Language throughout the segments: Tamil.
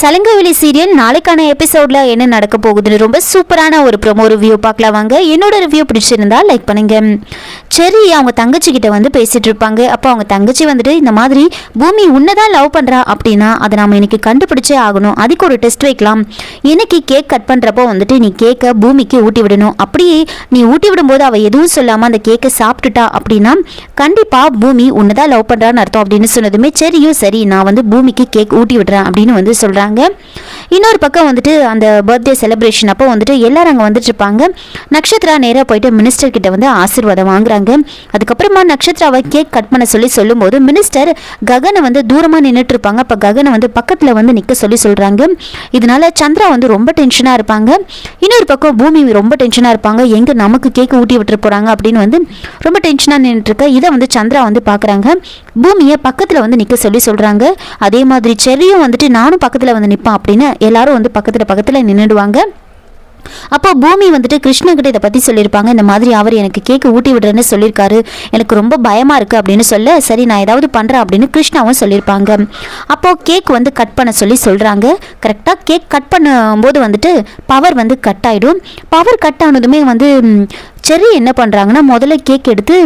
சலங்கவெளி சீரியல் நாளைக்கான எபிசோட்ல என்ன நடக்க போகுதுன்னு ரொம்ப சூப்பரான ஒரு ப்ரொமோ ரிவ்யூ பார்க்கலாம் வாங்க. என்னோட ரிவ்யூ பிடிச்சிருந்தா லைக் பண்ணுங்க. சரி அவங்க தங்கச்சி கிட்ட வந்து பேசிட்டு இருப்பாங்க. அப்போ அவங்க தங்கச்சி வந்துட்டு இந்த மாதிரி பூமி உன்னதான் லவ் பண்றா அப்படின்னா அதை நாம இன்னைக்கு கண்டுபிடிச்சே ஆகணும். அதுக்கு ஒரு டெஸ்ட் வைக்கலாம். இன்னைக்கு கேக் கட் பண்றப்போ வந்துட்டு நீ கேக்கை பூமிக்கு ஊட்டி விடணும். அப்படியே நீ ஊட்டி விடும்போது அவ எதுவும் சொல்லாம அந்த கேக்கை சாப்பிட்டுட்டா அப்படின்னா கண்டிப்பா பூமி உன்னதான் லவ் பண்றான்னு அர்த்தம் அப்படின்னு சொன்னதுமே சரியும் சரி நான் வந்து பூமிக்கு கேக் ஊட்டி விடுறேன் அப்படின்னு வந்து சொல்றாங்க. சொல்லியிருக்காங்க இன்னொரு பக்கம் வந்துட்டு அந்த பர்த்டே செலிப்ரேஷன் அப்போ வந்துட்டு எல்லாரும் அங்கே வந்துட்டு இருப்பாங்க நக்ஷத்ரா நேராக போயிட்டு மினிஸ்டர் கிட்ட வந்து ஆசீர்வாதம் வாங்குறாங்க. அதுக்கப்புறமா நக்ஷத்ராவை கேக் கட் பண்ண சொல்லி சொல்லும்போது மினிஸ்டர் ககனை வந்து தூரமாக நின்றுட்டு இருப்பாங்க அப்போ ககனை வந்து பக்கத்தில் வந்து நிற்க சொல்லி சொல்கிறாங்க இதனால சந்திரா வந்து ரொம்ப டென்ஷனாக இருப்பாங்க. இன்னொரு பக்கம் பூமி ரொம்ப டென்ஷனாக இருப்பாங்க. எங்கே நமக்கு கேக் ஊட்டி விட்டுட்டு போகிறாங்க அப்படின்னு வந்து ரொம்ப டென்ஷனாக நின்றுட்டுருக்க இதை வந்து சந்திரா வந்து பார்க்குறாங்க பூமியை பக்கத்தில் வந்து நிற்க சொல்லி சொல்கிறாங்க அதே மாதிரி செரியும் வந்துட்டு நானும் பக்கத்தில் வந்து நிற்பேன் அப்படின்னு எல்லாரும் வந்து பக்கத்தில் பக்கத்தில் நின்றுடுவாங்க அப்போ பூமி வந்துட்டு கிருஷ்ணகிட்ட இதை பற்றி சொல்லியிருப்பாங்க. இந்த மாதிரி அவர் எனக்கு கேக்கு ஊட்டி விடுறேன்னு சொல்லியிருக்காரு. எனக்கு ரொம்ப பயமாக இருக்குது அப்படின்னு சொல்ல சரி நான் ஏதாவது பண்ணுறேன் அப்படின்னு கிருஷ்ணாவும் சொல்லியிருப்பாங்க. அப்போது கேக் வந்து கட் பண்ண சொல்லி சொல்கிறாங்க கரெக்டாக கேக் கட் பண்ணும்போது வந்துட்டு பவர் வந்து கட் ஆகிடும் பவர் கட் ஆனதுமே வந்து செரி என்ன பண்ணுறாங்கன்னா முதல்ல கேக் எடுத்து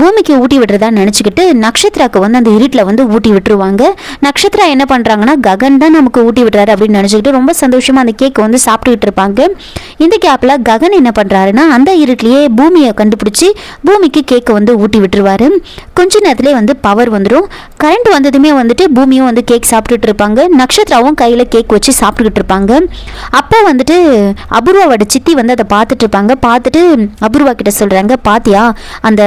பூமிக்கு ஊட்டி விடுறதா நினச்சிக்கிட்டு நக்ஷத்ராக்கு வந்து அந்த இருட்டில் வந்து ஊட்டி விட்டுருவாங்க. நக்ஷத்ரா என்ன பண்ணுறாங்கன்னா ககன் தான் நமக்கு ஊட்டி விடுறாரு அப்படின்னு நினச்சிக்கிட்டு ரொம்ப சந்தோஷமாக அந்த கேக்கை வந்து சாப்பிட்டுக்கிட்டு இருப்பாங்க. இந்த கேப்பில் ககன் என்ன பண்ணுறாருன்னா அந்த இருட்டிலேயே பூமியை கண்டுபிடிச்சி பூமிக்கு கேக்கை வந்து ஊட்டி விட்டுருவாரு. கொஞ்ச நேரத்துலேயே வந்து பவர் வந்துடும் கரண்ட் வந்ததுமே வந்துட்டு பூமியும் வந்து கேக் சாப்பிட்டுட்டு இருப்பாங்க. நக்ஷத்ராவும் கையில் கேக் வச்சு சாப்பிட்டுக்கிட்டு இருப்பாங்க. அப்போ வந்துட்டு அபூர்வாவோட சித்தி வந்து அதை பார்த்துட்டு இருப்பாங்க. பார்த்துட்டு அபூர்வ கிட்ட சொல்கிறாங்க பாத்தியா அந்த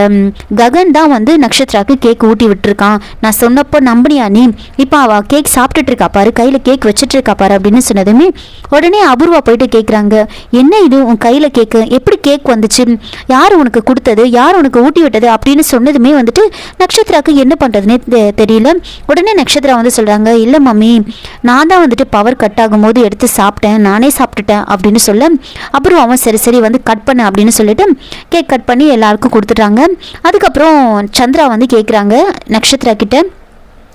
ககன் தான் வந்து நக்ஷத்ராக்கு கேக் ஊட்டி விட்டுருக்கான். நான் சொன்னப்போ நம்பினியா நீ? இப்போ அவள் கேக் சாப்பிட்டுட்டு இருக்கா பாரு கையில் கேக் வச்சுட்டு இருக்கா பாரு அப்படின்னு சொன்னதுமே உடனே அபூர்வா போயிட்டு கேட்குறாங்க என்ன இது? உன் கையில் கேக்கு எப்படி கேக் வந்துச்சு? யார் உனக்கு கொடுத்தது? யார் உனக்கு ஊட்டி விட்டது? அப்படின்னு சொன்னதுமே வந்துட்டு நக்ஷத்ராக்கு என்ன பண்ணுறதுனே தெரியல. உடனே நக்ஷத்ரா வந்து சொல்கிறாங்க இல்லை மம்மி நான் தான் வந்துட்டு பவர் கட் ஆகும்போது எடுத்து சாப்பிட்டேன் நானே சாப்பிட்டுட்டேன் அப்படின்னு சொல்ல அப்புறம் அவன் சரி சரி வந்து கட் பண்ண அப்படின்னு சொல்லிட்டு கேக் கட் பண்ணி எல்லாருக்கும் கொடுத்துட்டாங்க. அதுக்கப்புறம் சந்திரா வந்து கேட்குறாங்க நக்ஷத்ரா கிட்ட.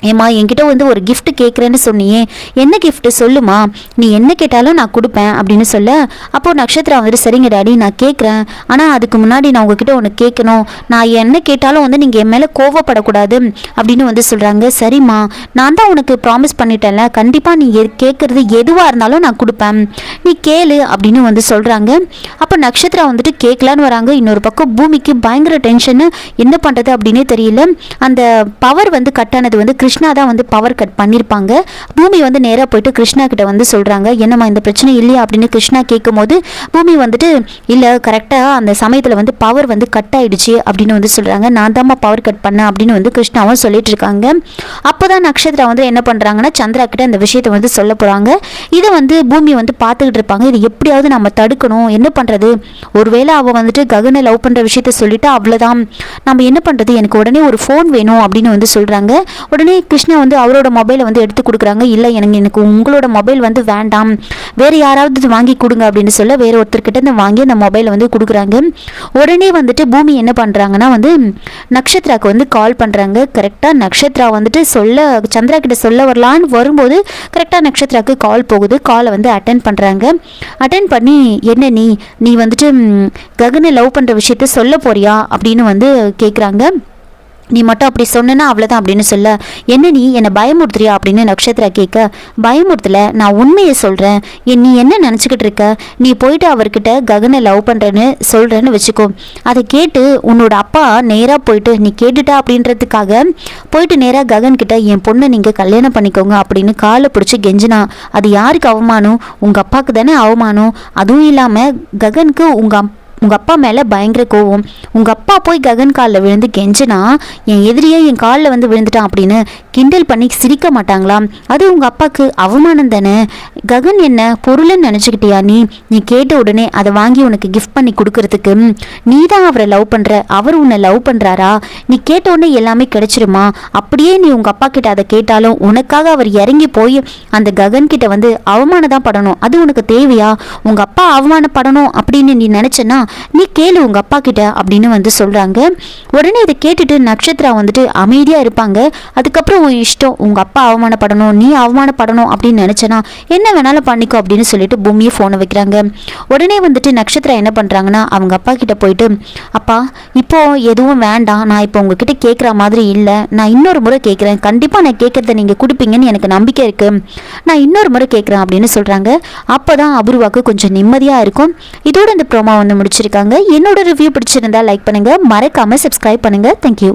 ஏம்மா என்கிட்ட வந்து ஒரு கிஃப்ட் கேட்குறேன்னு சொன்னியே. என்ன கிஃப்ட்டு சொல்லுமா. நீ என்ன கேட்டாலும் நான் கொடுப்பேன் அப்படின்னு சொல்ல அப்போ நட்சத்திரம் வந்துட்டு சரிங்க டாடி நான் கேட்குறேன் ஆனால் அதுக்கு முன்னாடி நான் உங்ககிட்ட ஒன்று கேட்கணும் நான் என்ன கேட்டாலும் வந்து நீங்கள் என் மேலே கோவப்படக்கூடாது அப்படின்னு வந்து சொல்கிறாங்க சரிம்மா. நான் தான் உனக்கு ப்ராமிஸ் பண்ணிட்டேன்ல. கண்டிப்பாக நீ எ- கேட்குறது எதுவாக இருந்தாலும் நான் கொடுப்பேன். நீ கேளு அப்படின்னு வந்து சொல்கிறாங்க அப்போ நட்சத்திரம் வந்துட்டு கேட்கலான்னு வராங்க. இன்னொரு பக்கம் பூமிக்கு பயங்கர டென்ஷனு என்ன பண்ணுறது அப்படின்னே தெரியல. அந்த பவர் வந்து கட் ஆனது வந்து கிருஷ்ணா தான் வந்து பவர் கட் பண்ணியிருப்பாங்க பூமி வந்து நேராக போயிட்டு கிருஷ்ணா கிட்ட வந்து சொல்கிறாங்க என்னம்மா இந்த பிரச்சனை இல்லையா? அப்படின்னு கிருஷ்ணா கேட்கும்போது பூமி வந்துட்டு இல்லை கரெக்டாக அந்த சமயத்தில் வந்து பவர் வந்து கட் ஆயிடுச்சு அப்படின்னு வந்து சொல்கிறாங்க நான் தாம்மா பவர் கட் பண்ணேன் அப்படின்னு வந்து கிருஷ்ணாவும் சொல்லிட்டு இருக்காங்க. அப்போ தான் நக்ஷத்ரா வந்து என்ன பண்ணுறாங்கன்னா சந்திரா கிட்ட அந்த விஷயத்தை வந்து சொல்ல போகிறாங்க இதை வந்து பூமி வந்து பார்த்துக்கிட்டு இருப்பாங்க. இது எப்படியாவது நம்ம தடுக்கணும். என்ன பண்ணுறது ஒருவேளை அவள் வந்துட்டு ககனை லவ் பண்ணுற விஷயத்த சொல்லிட்டு அவ்வளோதான் நம்ம என்ன பண்ணுறது எனக்கு உடனே ஒரு ஃபோன் வேணும் அப்படின்னு வந்து சொல்கிறாங்க உடனே கிருஷ்ணா வந்து அவரோட மொபைலை வந்து எடுத்து கொடுக்குறாங்க. இல்லை எனக்கு எனக்கு உங்களோட மொபைல் வந்து வேண்டாம். வேறு யாராவது வாங்கி கொடுங்க அப்படின்னு சொல்ல வேறு ஒருத்தர்கிட்ட இருந்து வாங்கி அந்த மொபைலை வந்து கொடுக்குறாங்க. உடனே வந்துட்டு பூமி என்ன பண்ணுறாங்கன்னா வந்து நக்ஷத்ராக்கு வந்து கால் பண்ணுறாங்க கரெக்டாக நக்ஷத்ரா வந்துட்டு சொல்ல சந்திரா கிட்ட சொல்ல வரலான்னு வரும்போது கரெக்டாக நக்ஷத்ராக்கு கால் போகுது. காலை வந்து அட்டன் பண்ணுறாங்க அட்டன் பண்ணி என்ன நீ நீ வந்துட்டு ககனை லவ் பண்ணுற விஷயத்த சொல்ல போறியா அப்படின்னு வந்து கேட்குறாங்க நீ மட்டும் அப்படி சொன்னேன்னா அவ்வளோதான் அப்படின்னு சொல்ல என்ன நீ? என்னை பயமுறுத்துறியா? அப்படின்னு நக்ஷத்ரா கேட்க பயமுறுத்தல நான் உண்மையை சொல்கிறேன் நீ என்ன நினச்சிக்கிட்டு இருக்க? நீ போயிட்டு அவர்கிட்ட ககனை லவ் பண்ணுறேன்னு சொல்கிறேன்னு வச்சுக்கோ. அதை கேட்டு உன்னோட அப்பா நேராக போயிட்டு நீ கேட்டுட்டா? அப்படின்றதுக்காக போயிட்டு நேராக ககன் கிட்ட என் பொண்ணை நீங்கள் கல்யாணம் பண்ணிக்கோங்க அப்படின்னு காலை பிடிச்சி கெஞ்சினா அது யாருக்கு அவமானம்? உங்கள் அப்பாவுக்கு தானே அவமானம்? அதுவும் இல்லாமல் ககனுக்கு உங்கள் உங்கள் அப்பா மேலே பயங்கர கோவம். உங்கள் அப்பா போய் ககன் காலில் விழுந்து கெஞ்சினா என் எதிரியே என் காலில் வந்து விழுந்துட்டான் அப்படின்னு கிண்டல் பண்ணி சிரிக்க மாட்டாங்களாம் அது உங்கள் அப்பாவுக்கு அவமானம் தானே. ககன் என்ன பொருள்னு நினச்சிக்கிட்டியா நீ? நீ கேட்ட உடனே அதை வாங்கி உனக்கு கிஃப்ட் பண்ணி கொடுக்கறதுக்கு. நீ தான் அவரை லவ் பண்ணுற அவர் உன்னை லவ் பண்ணுறாரா நீ கேட்ட உடனே எல்லாமே கிடைச்சிருமா? அப்படியே நீ உங்கள் அப்பா கிட்ட அதை கேட்டாலும் உனக்காக அவர் இறங்கி போய் அந்த ககன் கிட்ட வந்து அவமானம் தான் படணும். அது உனக்கு தேவையா? உங்கள் அப்பா அவமானப்படணும் அப்படின்னு நீ நினச்சேன்னா நீ கேளு உங்கள் அப்பா கிட்ட அப்படின்னு வந்து சொல்கிறாங்க உடனே இதை கேட்டுட்டு நட்சத்திரா வந்துட்டு அமைதியாக இருப்பாங்க. அதுக்கப்புறம் உன் இஷ்டம் உங்கள் அப்பா அவமானப்படணும் நீ அவமானப்படணும் அப்படின்னு நினச்சனா என்ன வேணாலும் பண்ணிக்கோ அப்படின்னு சொல்லிட்டு பூமியை ஃபோனை வைக்கிறாங்க. உடனே வந்துட்டு நட்சத்திரா என்ன பண்ணுறாங்கன்னா அவங்க அப்பா கிட்ட போயிட்டு அப்பா இப்போ எதுவும் வேண்டாம். நான் இப்போ உங்ககிட்ட கேட்குற மாதிரி இல்லை. நான் இன்னொரு முறை கேட்குறேன் கண்டிப்பாக நான் கேட்குறத நீங்கள் கொடுப்பீங்கன்னு எனக்கு நம்பிக்கை இருக்குது நான் இன்னொரு முறை கேட்குறேன் அப்படின்னு சொல்கிறாங்க அப்போ தான் அபூர்வாக்கு கொஞ்சம் நிம்மதியாக இருக்கும். இதோட இந்த ப்ரோமா வந்து முடிச்சு முடிச்சிருக்காங்க என்னோட ரிவ்யூ பிடிச்சிருந்தா லைக் பண்ணுங்கள் மறக்காமல் சப்ஸ்கிரைப் பண்ணுங்கள் தேங்க்யூ